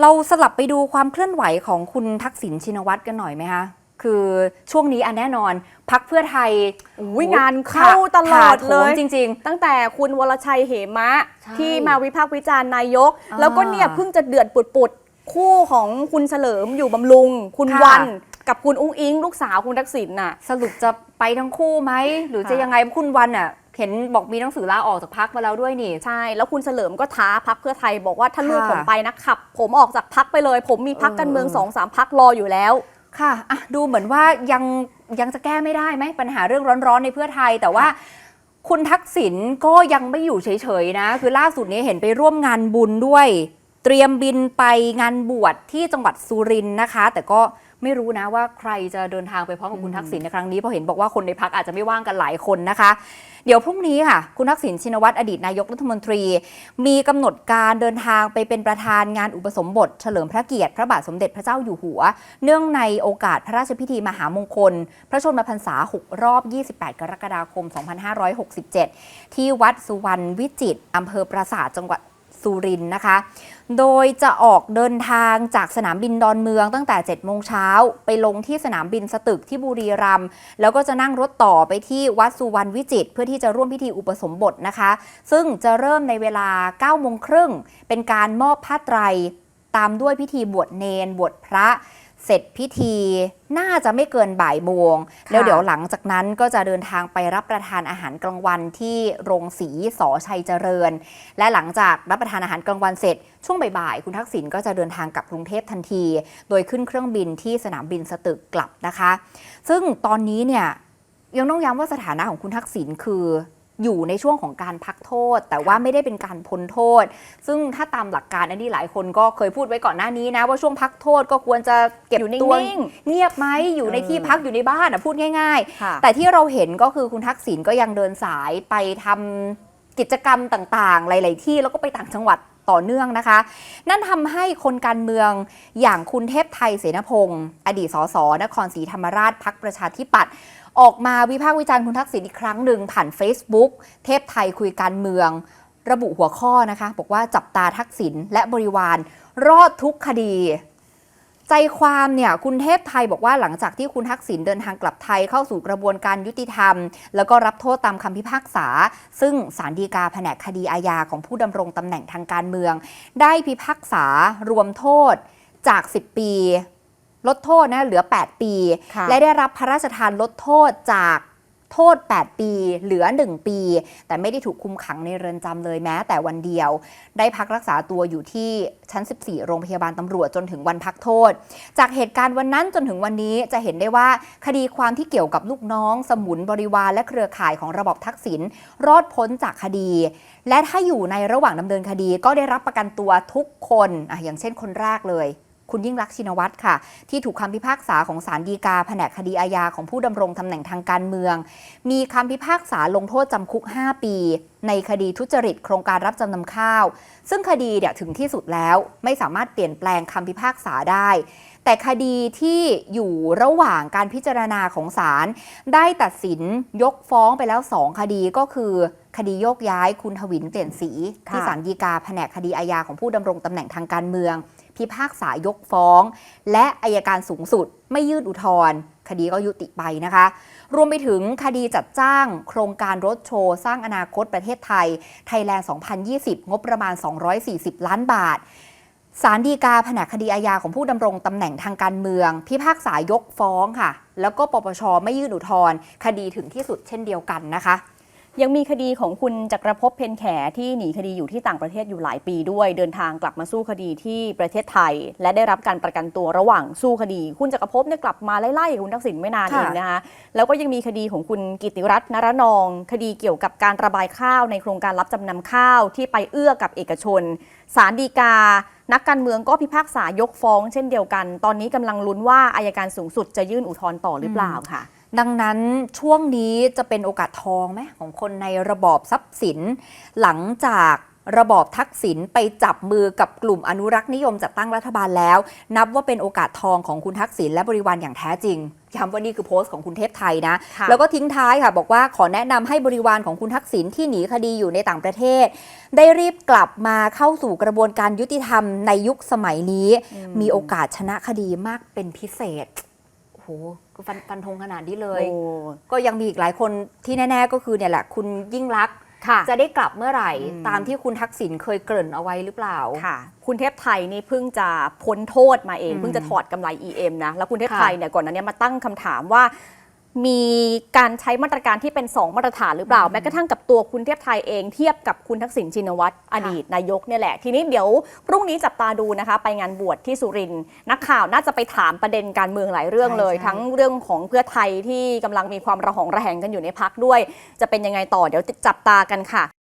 เราสลับไปดูความเคลื่อนไหวของคุณทักษิณชินวัตรกันหน่อยไหมคะคือช่วงนี้อันแน่นอนพักเพื่อไทยอุ๊ยงานเข้าตลอดเลยถาโถมจริงตั้งแต่คุณวรชัยเหมะใช่ที่มาวิพากษ์วิจารณ์นายกอ่าแล้วก็เนี่ยเพิ่งจะเดือดปุดๆ คู่ของคุณเฉลิมอยู่บำรุง คุณค่ะวันกับคุณอุ้งอิง ลูกสาวคุณทักษิณน่ะๆสรุปจะไปทั้งคู่ไหม หรือจะค่ะยังไงคุณวันอะ เห็นบอกมีหนังสือลาออกจากพักมาแล้วด้วยนี่ ใช่ แล้วคุณเฉลิมก็ท้าพักเพื่อไทยบอกว่าถ้าลูกค่ะผมไปนะขับ ผมออกจากพักไปเลย ผมมีพักการเมืองเออสองสามพักรออยู่แล้วค่ะอะดูเหมือนว่ายังยังจะแก้ไม่ได้ไหมปัญหาเรื่องร้อนๆในเพื่อไทยแต่ว่าคุณทักษิณก็ยังไม่อยู่เฉยๆนะ คือล่าสุดนี้เห็นไปร่วมงานบุญด้วย เตรียมบินไปงานบวชที่จังหวัดสุรินทร์นะคะ แต่ก็ ไม่รู้นะว่าใครจะเดินทางไปพร้อมกับคุณทักษิณในครั้งนี้เพราะเห็นบอกว่าคนในพักอาจจะไม่ว่างกันหลายคนนะคะ เดี๋ยวพรุ่งนี้ค่ะ คุณทักษิณชินวัตรอดีตนายกรัฐมนตรี มีกำหนดการเดินทางไปเป็นประธานงานอุปสมบท เฉลิมพระเกียรติพระบาทสมเด็จพระเจ้าอยู่หัว เนื่องในโอกาสพระราชพิธีมหามงคล พระชนมพรรษา 6 รอบ 28 กรกฎาคม 2567 ที่วัดสุวรรณวิจิตรอำเภอปราสาทจังหวัด สุรินนะคะ โดยจะออกเดินทางจากสนามบินดอนเมืองตั้งแต่ 7 โมงเช้า ไปลงที่สนามบินสตึกที่บุรีรัมย์แล้วก็จะนั่งรถต่อไปที่วัดสุวรรณวิจิต เพื่อที่จะร่วมพิธีอุปสมบทนะคะ ซึ่งจะเริ่มในเวลา 9 โมงครึ่ง เป็นการมอบผ้าไตร ตามด้วยพิธีบวชเนน บวชพระ เสร็จพิธีน่าจะไม่เกินบ่ายโมงค่ะแล้วเดี๋ยวหลังจากนั้นก็จะเดินทางไปรับประทานอาหารกลางวันที่โรงสีสอชัยเจริญ และหลังจากรับประทานอาหารกลางวันเสร็จ ช่วงบ่ายๆคุณทักษิณก็จะเดินทางกลับกรุงเทพทันที โดยขึ้นเครื่องบินที่สนามบินสตึกกลับนะคะ ซึ่งตอนนี้เนี่ยยังต้องย้ำว่าสถานะของคุณทักษิณคือ อยู่ในช่วงของการพักโทษ แต่ว่าไม่ได้เป็นการพ้นโทษ ซึ่งถ้าตามหลักการอันนี้หลายคนก็เคยพูดไว้ก่อนหน้านี้นะ ว่าช่วงพักโทษก็ควรจะเก็บอยู่ตัวนิ่งเงียบไหมอยู่ในเออที่พักอยู่ในบ้านอะพูดง่ายค่ะๆแต่ที่เราเห็นก็คือคุณทักษิณก็ยังเดินสายไปทำกิจกรรมต่างๆ หลาย ๆ ที่แล้วก็ไปต่างจังหวัดต่อเนื่องนะคะ นั่นทำให้คนการเมืองอย่างคุณเทพไทยเสนพงศ์อดีตสสนครศรีธรรมราชพักประชาธิปัตย์ ออกมาวิพากษ์วิจารณ์คุณทักษิณอีกครั้งหนึ่งผ่าน Facebook เทพไทยคุยการเมือง ระบุหัวข้อนะคะ บอกว่าจับตาทักษิณและบริวาร รอดทุกคดี ใจความเนี่ยคุณเทพไทยบอกว่าหลังจากที่คุณทักษิณเดินทางกลับไทยเข้าสู่กระบวนการยุติธรรม แล้วก็รับโทษตามคำพิพากษา ซึ่งสารดีกาแผนกคดีอาญาของผู้ดำรงตำแหน่งทางการเมือง ได้พิพากษารวมโทษจาก 10 ปี ลดโทษนะเหลือ 8 ปีค่ะและได้รับพระราชทานลดโทษจากโทษ 8 ปี เหลือ 1 ปี แต่ไม่ได้ถูกคุมขังในเรือนจำเลยแม้แต่วันเดียว ได้พักรักษาตัวอยู่ที่ชั้น 14 โรงพยาบาลตำรวจจนถึงวันพักโทษ จากเหตุการณ์วันนั้นจนถึงวันนี้จะเห็นได้ว่าคดีความที่เกี่ยวกับลูกน้อง สมุนบริวารและเครือข่ายของระบอบทักษิณรอดพ้นจากคดี และถ้าอยู่ในระหว่างดำเนินคดีก็ได้รับประกันตัวทุกคนอะอย่างเช่นคนแรกเลย คุณยิ่งรักชินวัตรค่ะ ที่ถูกคำพิพากษาของศาลฎีกาแผนกคดีอาญาของผู้ดำรงตำแหน่งทางการเมือง มีคำพิพากษาลงโทษจำคุก 5 ปี ในคดีทุจริตโครงการรับจำนำข้าว ซึ่งคดีเนี่ยถึงที่สุดแล้วไม่สามารถเปลี่ยนแปลงคำพิพากษาได้ แต่คดีที่อยู่ระหว่างการพิจารณาของศาลได้ตัดสินยกฟ้องไปแล้ว 2 คดีก็คือคดีโยกย้ายคุณทวินเปลี่ยนสีค่ะที่ศาลฎีกาแผนกคดีอาญาของผู้ดำรงตำแหน่งทางการเมือง พิพากษายกฟ้อง และอายการสูงสุดไม่ยื่นอุทธรณ์คดีก็ยุติไปนะคะ รวมไปถึงคดีจัดจ้าง โครงการรถโชว์ สร้างอนาคตประเทศไทย ไทยแลนด์ 2020 งบประมาณ 240 ล้านบาท สารดีกาแผนกคดีอาญาของผู้ดำรงตำแหน่งทางการเมือง พิพากษายกฟ้องค่ะ แล้วก็ปปชไม่ยื่นอุทธรณ์คดีถึงที่สุดเช่นเดียวกันนะคะ ยังมีคดีของคุณจักรภพเพนแขที่หนีคดีอยู่ที่ต่างประเทศอยู่หลายปีด้วย เดินทางกลับมาสู้คดีที่ประเทศไทย และได้รับการประกันตัวระหว่างสู้คดี คุณจักรภพเนี่ยกลับมาไล่ๆกับคุณทักษิณไม่นานค่ะเองนะคะแล้วก็ยังมีคดีของคุณกิติรัตน์นรนอง คดีเกี่ยวกับการระบายข้าวในโครงการรับจำนำข้าวที่ไปเอื้อกับเอกชนศาลฎีกา นักการเมืองก็พิพากษายกฟ้อง เช่นเดียวกัน ตอนนี้กำลังลุ้นว่าอายการสูงสุดจะยื่นอุทธรณ์ต่อหรือเปล่าค่ะ ดังนั้นช่วงนี้จะเป็นโอกาสทองไหมของคนในระบอบทรัพย์สิน หลังจากระบอบทักษิณไปจับมือกับกลุ่มอนุรักษ์นิยมจัดตั้งรัฐบาลแล้ว นับว่าเป็นโอกาสทองของคุณทักษิณและบริวารอย่างแท้จริงย้ำว่านี่คือโพสต์ของคุณเทพไทยนะค่ะแล้วก็ทิ้งท้ายค่ะ บอกว่าขอแนะนำให้บริวารของคุณทักษิณที่หนีคดีอยู่ในต่างประเทศ ได้รีบกลับมาเข้าสู่กระบวนการยุติธรรมในยุคสมัยนี้ มีโอกาสชนะคดีมากเป็นพิเศษ โอ้โหก็ฟันฟันธงขนาดนี้เลยโอ้ก็ยังมีอีกหลายคนที่แน่ ๆ ก็คือเนี่ยแหละ คุณยิ่งรักษณ์ค่ะจะได้กลับเมื่อไหร่อืมตามที่คุณทักษิณเคยเกริ่นเอาไว้หรือเปล่าค่ะ คุณเทพไทยนี่เพิ่งจะพ้นโทษมาเองอืมเพิ่งจะถอดกำไร EM นะแล้วคุณเทพค่ะไทยเนี่ยก่อนหนั้านเนี่ยมาตั้งคำถามว่า มีการใช้มาตรการที่เป็น 2 มาตรฐานหรือเปล่า แม้กระทั่งกับตัวคุณเทพไทยเองเทียบกับคุณทักษิณชินวัตรอดีตนายกเนี่ยแหละ ทีนี้เดี๋ยวพรุ่งนี้จับตาดูนะคะ ไปงานบวชที่สุรินทร์นักข่าวน่าจะไปถามประเด็นการเมืองหลายเรื่องเลยใช่ใช่ทั้งเรื่องของเพื่อไทยที่กำลังมีความระหองระแหงกันอยู่ในพักด้วย จะเป็นยังไงต่อเดี๋ยวจับตากันค่ะ